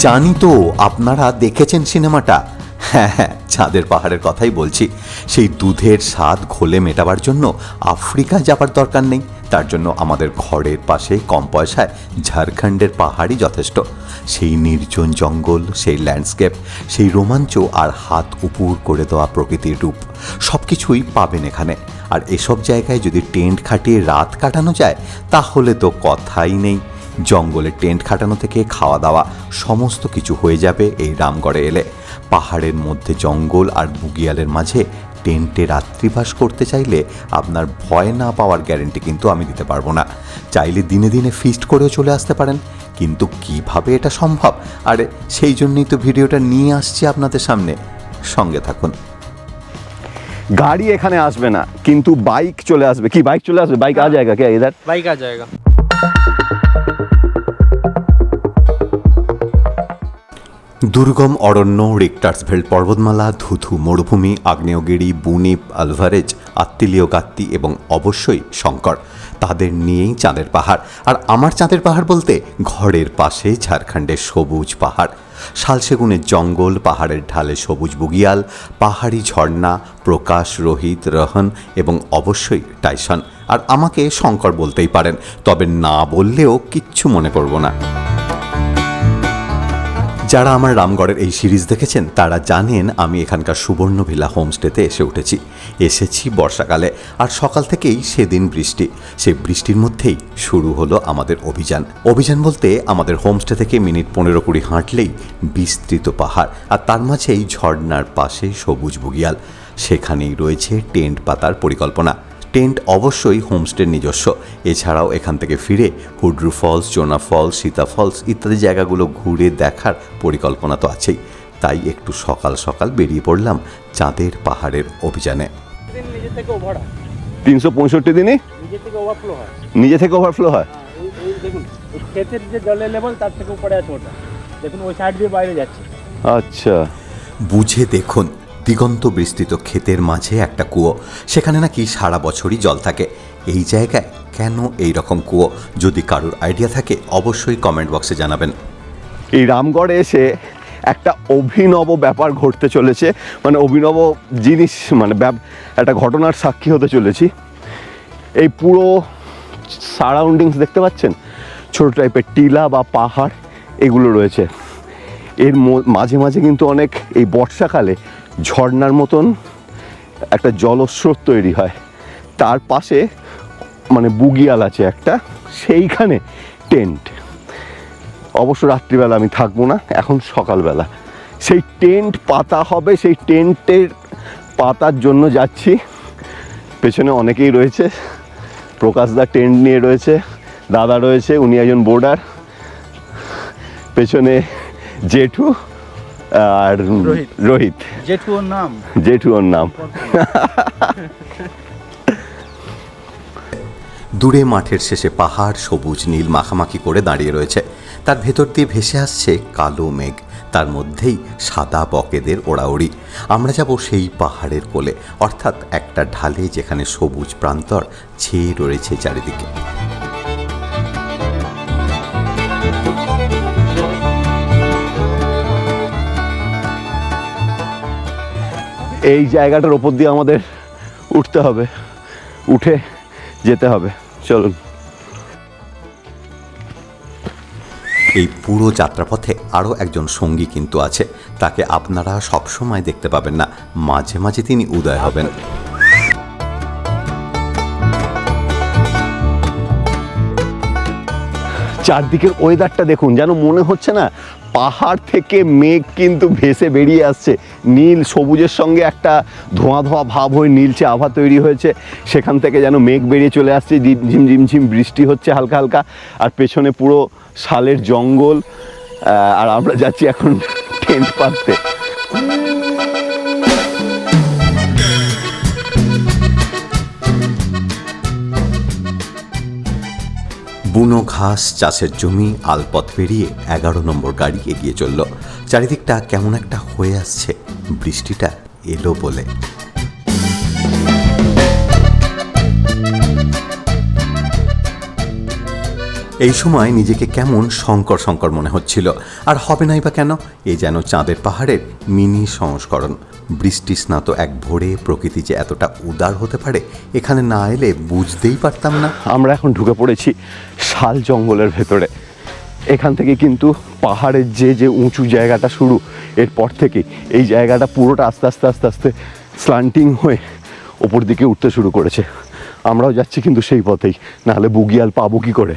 জানি তো আপনারা দেখেছেন সিনেমাটা। হ্যাঁ হ্যাঁ চাঁদের পাহাড়ের কথাই বলছি। সেই দুধের স্বাদ ঘোলে মেটাবার জন্য আফ্রিকা যাবার দরকার নেই। তার জন্য আমাদের ঘরের পাশে কম পয়সায় ঝাড়খণ্ডের পাহাড়ই যথেষ্ট। সেই নির্জন জঙ্গল, সেই ল্যান্ডস্কেপ, সেই রোমাঞ্চ আর হাত উপুর করে দেওয়া প্রকৃতির রূপ। সব কিছুই পাবেন এখানে। আর এসব জায়গায় যদি টেন্ট খাটিয়ে রাত কাটানো যায়, তাহলে তো কথাই নেই। জঙ্গলে টেন্ট খাটানো থেকে খাওয়া দাওয়া সমস্ত কিছু হয়ে যাবে এই রামগড়ে এলে পাহাড়ের মধ্যে জঙ্গল আর বুগিয়ালের মাঝে টেন্টে রাত্রিবাস করতে চাইলে আপনার ভয় না পাওয়ার গ্যারেন্টি কিন্তু আমি দিতে পারবো না চাইলে দিনে দিনে ফিস্ট করেও চলে আসতে পারেন কিন্তু কিভাবে এটা সম্ভব আরে সেই জন্যই তো ভিডিওটা নিয়ে আসছি আপনাদের সামনে সঙ্গে থাকুন গাড়ি এখানে আসবে না কিন্তু বাইক চলে আসবে কি বাইক চলে আসবে বাইক আ জায়গা কে ইধার बाइक आ जाएगा দুর্গম অরণ্য রিক্টার্সভেল্ড পর্বতমালা, ধুধু মরুভূমি, আগ্নেয়গিরি বুনিপ আলভারেজ আত্মিলীয় গাত্তি এবং অবশ্যই শঙ্কর। তাদের নিয়েই চাঁদের পাহাড়। আর আমার চাঁদের পাহাড় বলতে ঘরের পাশে ঝাড়খণ্ডের সবুজ পাহাড়। শালসেগুনের জঙ্গল, পাহাড়ের ঢালে সবুজ বুগিয়াল, পাহাড়ি ঝর্ণা, প্রকাশ, রোহিত, রহন এবং অবশ্যই টাইসন। আর আমাকে শঙ্কর বলতেই পারেন, তবে না বললেও কিচ্ছু মনে করব না। যারা আমার রামগড়ের এই সিরিজ দেখেছেন, তারা জানেন আমি এখানকার সুবর্ণভিলা হোমস্টেতে এসে উঠেছি। এসেছি বর্ষাকালে, আর সকাল থেকেই সেদিন বৃষ্টি। সেই বৃষ্টির মধ্যেই শুরু হলো আমাদের অভিযান। অভিযান বলতে আমাদের হোমস্টে থেকে মিনিট পনেরো কুড়ি হাঁটলেই বিস্তৃত পাহাড়, আর তার মাঝেই ঝর্ণার পাশে সবুজ বুগিয়াল সেখানেই রয়েছে টেন্ট পাতার পরিকল্পনা। টেন্ট অবশ্যই হোমস্টের নিজস্ব। এছাড়াও এখান থেকে ফিরে Hundru falls Jonha falls Sita falls ইত্যাদি জায়গাগুলো ঘুরে দেখার পরিকল্পনা তো আছেই। তাই একটু সকাল সকাল বেরিয়ে পড়লাম চাঁদের পাহাড়ের অভিযানে। নিজে থেকে ওভার তিনশো পঁয়ষট্টি দিনই? নিজে থেকে ওভারফ্লো হয়। নিজে থেকে ওভারফ্লো হয়? দেখুন ক্ষেতের যে জলের লেভেল তার থেকে উপরে আছে ওটা। দেখুন ওই সাইড দিয়ে বাইরে যাচ্ছে। আচ্ছা। বুঝে দেখুন দিগন্ত বিস্তৃত ক্ষেতের মাঝে একটা কুয়ো। সেখানে নাকি সারা বছরই জল থাকে। এই জায়গায় কেন এই রকম কুয়ো? যদি কারোর আইডিয়া থাকে, অবশ্যই কমেন্ট বক্সে জানাবেন। এই রামগড়ে এসে একটা অভিনব ব্যাপার ঘটতে চলেছে। মানে অভিনব জিনিস মানে একটা ঘটনার সাক্ষী হতে চলেছি। এই পুরো সারাউন্ডিংস দেখতে পাচ্ছেন? ছোট টাইপের টিলা বা পাহাড়, এগুলো রয়েছে। এর মাঝে মাঝে কিন্তু অনেক এই বর্ষাকালে ঝর্ণার মতন একটা জলস্রোত তৈরি হয়। তার পাশে মানে বুগিয়াল আছে একটা, সেইখানে টেন্ট। অবশ্য রাত্রিবেলা আমি থাকব না, এখন সকালবেলা। সেই টেন্ট পাতা হবে, সেই টেন্টের পাতার জন্য যাচ্ছি। পেছনে অনেকেই রয়েছে প্রকাশদা টেন্ট নিয়ে রয়েছে, দাদা রয়েছে, উনি একজন বোর্ডার। পেছনে জেঠু আর রোহিত। রোহিত। জেঠুর নাম। জেঠু ওর নাম। দূরে মাঠের শেষে পাহাড় সবুজ নীল মাখামাখি করে দাঁড়িয়ে রয়েছে। তার ভেতর দিয়ে ভেসে আসছে কালো মেঘ তার মধ্যেই সাদা বকেদের ওড়াউড়ি আমরা যাব সেই পাহাড়ের কোলে অর্থাৎ একটা ঢালে যেখানে সবুজ প্রান্তর ছেয়ে রয়েছে চারিদিকে। এই জায়গাটার ওপর দিয়ে আমাদের উঠতে হবে। উঠে যেতে হবে। চলুন। এই পুরো যাত্রাপথে আরও একজন সঙ্গী কিন্তু আছে। তাকে আপনারা সবসময় দেখতে পাবেন না। মাঝে মাঝে তিনি উদয় হবেন। চারদিকের ওয়েদারটা দেখুন যেন মনে হচ্ছে না পাহাড় থেকে মেঘ কিন্তু ভেসে বেরিয়ে আসছে। নীল সবুজের সঙ্গে একটা ধোঁয়া ধোঁয়া ভাব হয়ে নীলচে আভা তৈরি হয়েছে। সেখান থেকে যেন মেঘ বেরিয়ে চলে আসছে। ঝিম ঝিম ঝিম ঝিম বৃষ্টি হচ্ছে হালকা হালকা। আর পেছনে পুরো শালের জঙ্গল। আর আমরা যাচ্ছি এখন টেন্ট পাততে বুনো ঘাস, চাষের জমি, আলপথ পেরিয়ে এগারো নম্বর গাড়ি এগিয়ে চলল। চারিদিকটা কেমন একটা হয়ে আসছে। বৃষ্টিটা এলো বলে। এই সময় নিজেকে কেমন শঙ্কর শঙ্কর মনে হচ্ছিল। আর হবে নাই বা কেন? এ যেন চাঁদের পাহাড়ের মিনি সংস্করণ। বৃষ্টি স্নাত এক ভোরে প্রকৃতি যে এতটা উদার হতে পারে, এখানে না এলে বুঝতেই পারতাম না। আমরা এখন ঢুকে পড়েছি শাল জঙ্গলের ভেতরে। এখান থেকে কিন্তু পাহাড়ের যে যে উঁচু জায়গাটা শুরু, এরপর থেকে এই জায়গাটা পুরোটা আস্তে আস্তে আস্তে আস্তে স্লান্টিং হয়ে ওপর দিকে উঠতে শুরু করেছে। আমরাও যাচ্ছি কিন্তু সেই পথেই, নাহলে বুগিয়াল পাবো কি করে?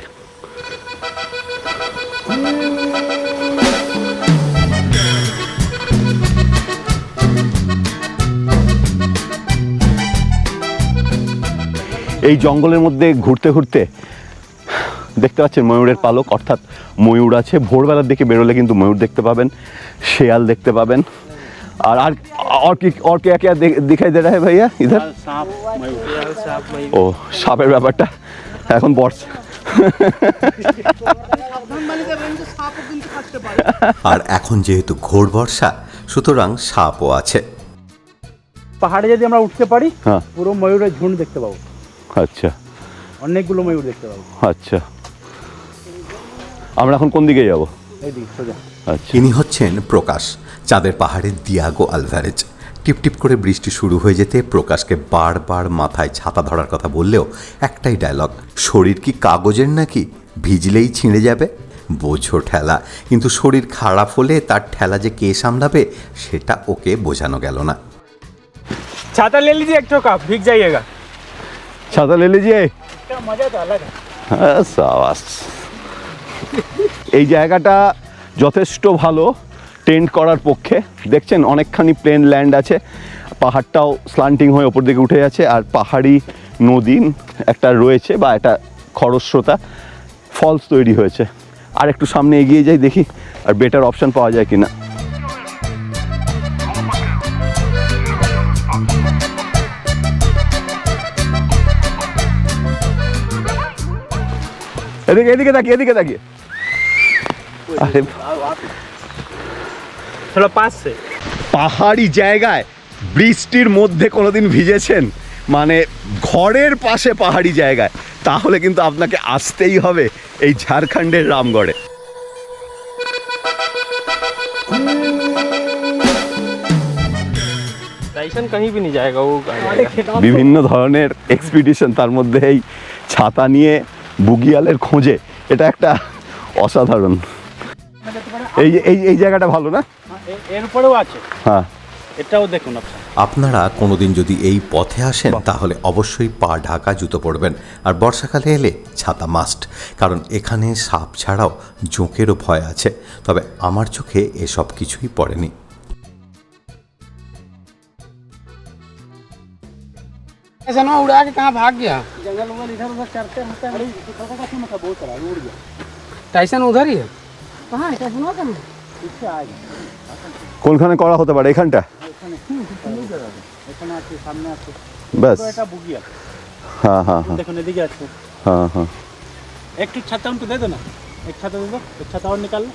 জঙ্গলের মধ্যে ঘুরতে ঘুরতে দেখতে পাচ্ছেন ময়ূরের পালক অর্থাৎ ময়ূর আছে ভোরবেলার দিকে বেরোলে কিন্তু ময়ূর দেখতে পাবেন শেয়াল দেখতে পাবেন আর আর और কি और क्या क्या दे- दिखाई दे रहा है भैया इधर सांप मयूर ও সাপের ব্যাপারটা এখন বর্ষা আর এখন যেহেতু ঘোর বর্ষা সুতরাং সাপও আছে পাহাড়ে যদি আমরা উঠতে পারি হ্যাঁ পুরো ময়ূরের ঝুন্ড দেখতে পাবো আচ্ছা। অনেকগুলো ময়ূর দেখতে পাবো। আচ্ছা। আমরা এখন কোন দিকে যাব? তিনি আচ্ছা। হচ্ছেন প্রকাশ চাঁদের পাহাড়ের দিয়াগো আলভারেজ টিপটিপ করে বৃষ্টি শুরু হয়ে যেতে প্রকাশকে বারবার মাথায় ছাতা ধরার কথা বললেও একটাই ডায়লগ শরীর কি কাগজের নাকি? ভিজলেই ছিঁড়ে যাবে? বোঝো ঠেলা কিন্তু শরীর খারাপ হলে তার ঠেলা যে কে সামলাবে সেটা ওকে বোঝানো গেল না। ছাতা লে লিজিয়ে একটু কাপ ভিগ যাইয়েগা ছাতা লে লিজিয়ে इसका मजा तो अलग है হ্যাঁ, সাবাস এই জায়গাটা যথেষ্ট ভালো টেন্ট করার পক্ষে দেখছেন অনেকখানি প্লেন ল্যান্ড আছে পাহাড়টাও স্লান্টিং হয়ে ওপর দিকে উঠে যাচ্ছে আর পাহাড়ি নদী একটা রয়েছে বা একটা খরস্রোতা ফলস তৈরি হয়েছে আর একটু সামনে এগিয়ে যাই দেখি আর বেটার অপশন পাওয়া যায় কিনা এদিকে এদিকে তাকি এদিকে তাকি আরে থোড়া পাস পাহাড়ি জায়গায় বৃষ্টির মধ্যে কোনোদিন ভিজেছেন? মানে ঘরের পাশে পাহাড়ি জায়গায়। তাহলে কিন্তু আপনাকে আসতেই হবে এই ঝাড়খণ্ডের রামগড়ে। বিভিন্ন ধরনের এক্সপিডিশন তার মধ্যে এই ছাতা নিয়ে বুগিয়ালের খোঁজে। এটা একটা অসাধারণ। এই যে- এই এই জায়গাটা ভালো না? এর উপরেও আছে। হ্যাঁ। এটাও দেখুন আপনারা। কোনোদিন যদি এই পথে আসেন তাহলে অবশ্যই পা ঢাকা জুতো পরবেন। আর বর্ষাকালে এলে ছাতা মাস্ট কারণ এখানে সাপ ছাড়াও জোঁকেরও ভয় আছে। তবে আমার চোখে এসব কিছুই পড়েনি। ऐसा ना उड़ा के कहाँ भाग गया जंगल वंगल इधर उधर चढ़ते रहते हैं बहुत सारा उड़ गया टाइसन उधर ही है कहाँ है कैसे हुआ तुम पीछे आ गया কোনখানে করা হতে পারে এখানটা এখানে আছে সামনে আছে ব্যাস তো এটা বুগিয়া হ্যাঁ হ্যাঁ হ্যাঁ দেখুন এদিকে আছে হ্যাঁ হ্যাঁ एक ठो छत्ता उनको दे दो ना एक छत्ता दे दो एक छत्ता और निकाल लो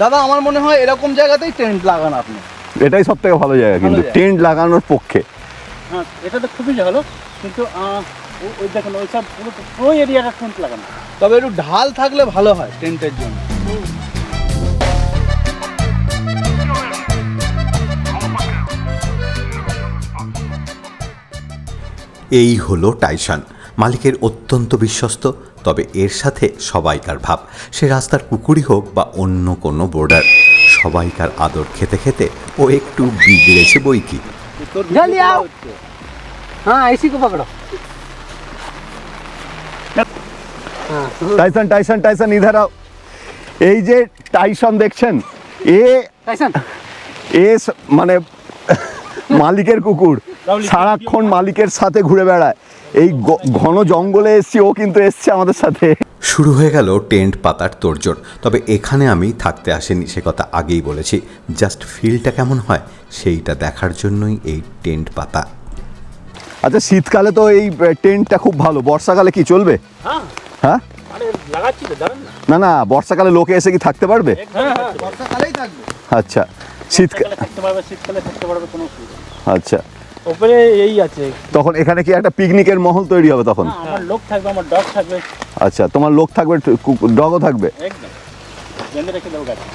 দাদা আমার মনে হয় এরকম জায়গাতেই টেন্ট লাগান আপনি। এটাই সব থেকে ভালো জায়গা কিন্তু। টেন্ট লাগানোর পক্ষে। হ্যাঁ এটা তো খুবই ভালো কিন্তু ওই দেখুন ওই সব পুরো পুরো এরিয়াটা টেন্ট লাগানো। তবে একটু ঢাল থাকলে ভালো হয় টেন্টের জন্য। এই হলো টাইসান। মালিকের অত্যন্ত বিশ্বস্ত তবে এর সাথে সবাইকার ভাব। সে রাস্তার কুকুরই হোক বা অন্য কোনো বোর্ডার সবাইকার আদর খেতে খেতে ও একটু বিগড়েছে বই কি টাইসন টাইসন টাইসন ইধার এই যে টাইসন দেখছেন এ এ মানে মালিকের কুকুর। সারাক্ষণ মালিকের সাথে ঘুরে বেড়ায়। এই ঘন জঙ্গলে এসছি ও কিন্তু এসছে আমাদের সাথে। শুরু হয়ে গেল টেন্ট পাতার তোড়জোড় তবে এখানে আমি থাকতে আসিনি সে কথা আগেই বলেছি। জাস্ট ফিলটা কেমন হয় সেইটা দেখার জন্যই এই টেন্ট পাতা। আচ্ছা শীতকালে তো এই টেন্টটা খুব ভালো। বর্ষাকালে কি চলবে? হ্যাঁ। হ্যাঁ? না। না বর্ষাকালে লোকে এসে কি থাকতে পারবে। বর্ষাকালেই থাকবে আচ্ছা শীতকাল। আচ্ছা। ওপরে এই আছে। তখন এখানে কি একটা পিকনিকের মহল তৈরি হবে তখন? আমার লোক থাকবে আমার ডগ থাকবে। আচ্ছা তোমার লোক থাকবে ডগও থাকবে? একদম। বেঁধে রেখে দেবো গাছে।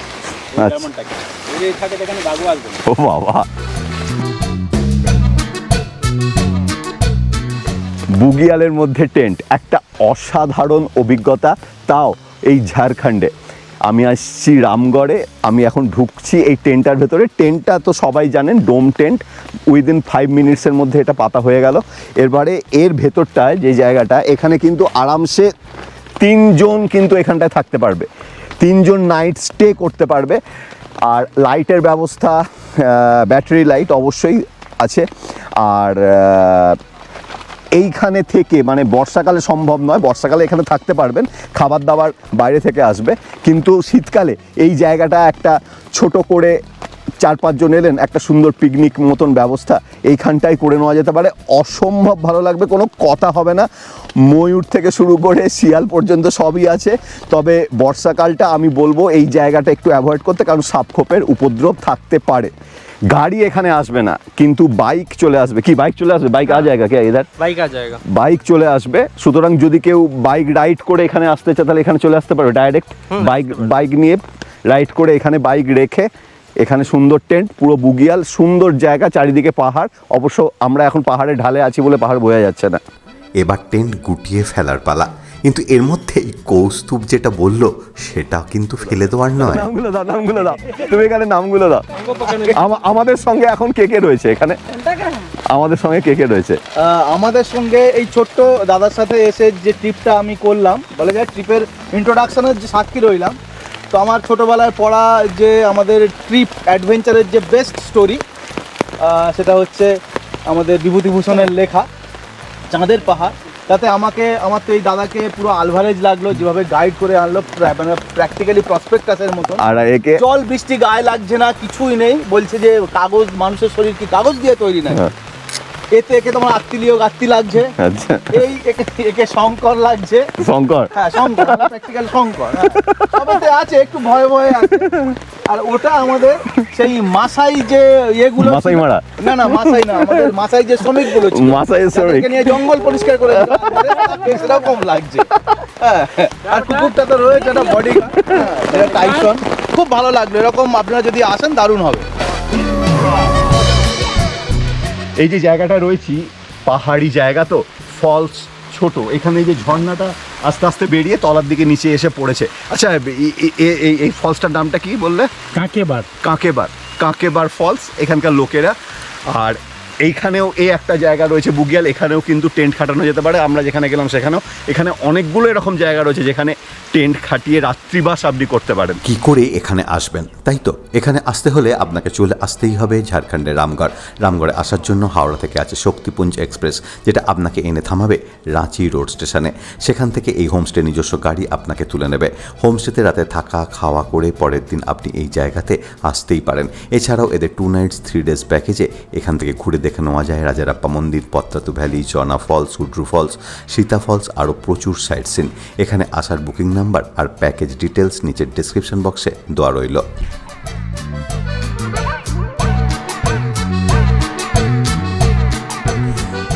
আচ্ছা। এই থাকে যেখানে বাবু আসবে। ও বাবা। বুগিয়ালের মধ্যে টেন্ট একটা অসাধারণ অভিজ্ঞতা তাও এই ঝাড়খণ্ডে। আমি আসছি রামগড়ে, আমি এখন ঢুকছি এই টেন্টটার ভেতরে। টেন্টটা তো সবাই জানেন, ডোম টেন্ট। উইদিন ফাইভ মিনিটসের মধ্যে এটা পাতা হয়ে গেল। এরবারে এর ভেতরটায়, যে জায়গাটা, এখানে কিন্তু আরামসে তিনজন কিন্তু এখানটায় থাকতে পারবে। তিনজন নাইট স্টে করতে পারবে। আর লাইটের ব্যবস্থা ব্যাটারি লাইট অবশ্যই আছে। আর এইখানে থেকে মানে বর্ষাকালে সম্ভব নয়, বর্ষাকালে এখানে থাকতে পারবেন, খাবার দাবার বাইরে থেকে আসবে, কিন্তু শীতকালে এই জায়গাটা একটা ছোট করে চার পাঁচজন এলেন, একটা সুন্দর পিকনিক মতন ব্যবস্থা এইখানটাই করে নেওয়া যেতে পারে। অসম্ভব ভালো লাগবে, কোনো কথা হবে না। ময়ূর থেকে শুরু করে শিয়াল পর্যন্ত সবই আছে, তবে বর্ষাকালটা আমি বলব এই জায়গাটা একটু অ্যাভয়েড করতে, কারণ সাপখোপের উপদ্রব থাকতে পারে। গাড়ি এখানে আসবে না কিন্তু বাইক চলে আসবে কি বাইক চলে আসবে বাইক আ জায়গা কে ইধার बाइक आ जाएगा বাইক চলে আসবে সুতরাং যদি কেউ বাইক রাইড করে এখানে আসতে চায় তাহলে এখানে চলে আসতে পারবে ডাইরেক্ট বাইক বাইক নিয়ে রাইড করে এখানে বাইক রেখে এখানে সুন্দর টেন্ট পুরো বুগিয়াল সুন্দর জায়গা চারিদিকে পাহাড় অবশ্য আমরা এখন পাহাড়ে ঢালে আছি বলে পাহাড় বোঝা যাচ্ছে না এবার টেন্ট গুটিয়ে ফেলার পালা কিন্তু এর মধ্যেই কৌস্তুভ যেটা বলল সেটা কিন্তু ফেলে দেওয়ার নয়। নামগুলো দাও নামগুলো দাও। তুমি এখানে নামগুলো দাও। আমাদের সঙ্গে এখন কে কে রয়েছে এখানে? আমাদের সঙ্গে কে কে রয়েছে? আমাদের সঙ্গে এই ছোট্ট দাদার সাথে এসে যে ট্রিপটা আমি করলাম বলে যায় ট্রিপের ইন্ট্রোডাকশনের যে সাক্ষী রইলাম। তো আমার ছোটোবেলায় পড়া যে আমাদের ট্রিপ অ্যাডভেঞ্চারের যে বেস্ট স্টোরি সেটা হচ্ছে আমাদের বিভূতিভূষণের লেখা চাঁদের পাহাড়। তাতে আমাকে আমার তো এই দাদাকে পুরো আলভারেজ লাগল যেভাবে গাইড করে আনলো মানে প্র্যাকটিক্যালি প্রসপেক্টাসের মতো আর একে জল বৃষ্টি গায়ে লাগছে না কিছুই নেই। বলছে যে কাগজ মানুষের শরীর কি কাগজ দিয়ে তৈরি না। এতে একে তোমার আত্মীয় গাত্তি লাগছে। আচ্ছা। এই একে একে শঙ্কর লাগছে। শঙ্কর? হ্যাঁ শঙ্কর প্র্যাকটিক্যাল শঙ্কর হ্যাঁ। সবাইতে আছে একটু ভয়ে ভয়ে আছে। আর ওটা আমাদের সেই মাসাই যে ইয়েগুলো মাসাই মারা? না না মাসাই না আমাদের মাসাই যে শ্রমিকগুলো ছিল। মাসাই শ্রমিক। নিয়ে জঙ্গল পরিষ্কার করে সেরকম লাগছে। হ্যাঁ আর কুকুরটা তো রয়েছে একটা বডি টাইসন খুব ভালো লাগল। এরকম আপনারা যদি আসেন দারুণ হবে। এই যে জায়গাটা রয়েছি পাহাড়ি জায়গা তো ফলস ছোট। এখানে এই যে ঝর্ণাটা আস্তে আস্তে বেরিয়ে তলার দিকে নিচে এসে পড়েছে। আচ্ছা এই ফলসটার নামটা কি বললে? কাঁকেবার। কাঁকেবার। কাঁকেবার ফলস এখানকার লোকেরা। আর এইখানেও এই একটা জায়গা রয়েছে বুগিয়াল এখানেও কিন্তু টেন্ট খাটানো যেতে পারে। আমরা যেখানে গেলাম সেখানেও। এখানে অনেকগুলো এরকম জায়গা রয়েছে যেখানে টেন্ট খাটিয়ে রাত্রিবাস আপনি করতে পারেন। কি করে এখানে আসবেন? তাই তো, এখানে আসতে হলে আপনাকে চলে আসতেই হবে ঝাড়খণ্ডের রামগড়। রামগড়ে আসার জন্য হাওড়া থেকে আছে শক্তিপুঞ্জ এক্সপ্রেস, যেটা আপনাকে এনে থামাবে রাঁচি রোড স্টেশনে। সেখান থেকে এই হোমস্টে নিজস্ব গাড়ি আপনাকে তুলে নেবে। হোমস্টেতে রাতে থাকা, খাওয়া করে পরের দিন আপনি এই জায়গাতে আসতেই পারেন। এছাড়াও এদের টু নাইটস, থ্রি ডেজ প্যাকেজে এখান থেকে ঘুরে দেখে নেওয়া যায় রাজারাপ্পা মন্দির, Patratu valley চনা falls, Hundru falls, Sita falls, আরও প্রচুর সাইট সিন এখানে আসার বুকিং নাম্বার আর প্যাকেজ ডিটেলস নিচের ডিসক্রিপশন বক্সে দেওয়া রইল।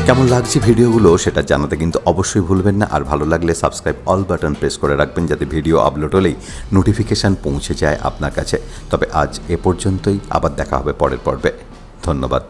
কেমন লাগছে ভিডিওগুলো সেটা জানাতে কিন্তু অবশ্যই ভুলবেন না, আর ভালো লাগলে সাবস্ক্রাইব অল বাটন প্রেস করে রাখবেন যাতে ভিডিও আপলোড হলেই নোটিফিকেশান পৌঁছে যায় আপনার কাছে। তবে আজ এ পর্যন্তই, আবার দেখা হবে পরের পর্বে। ধন্যবাদ।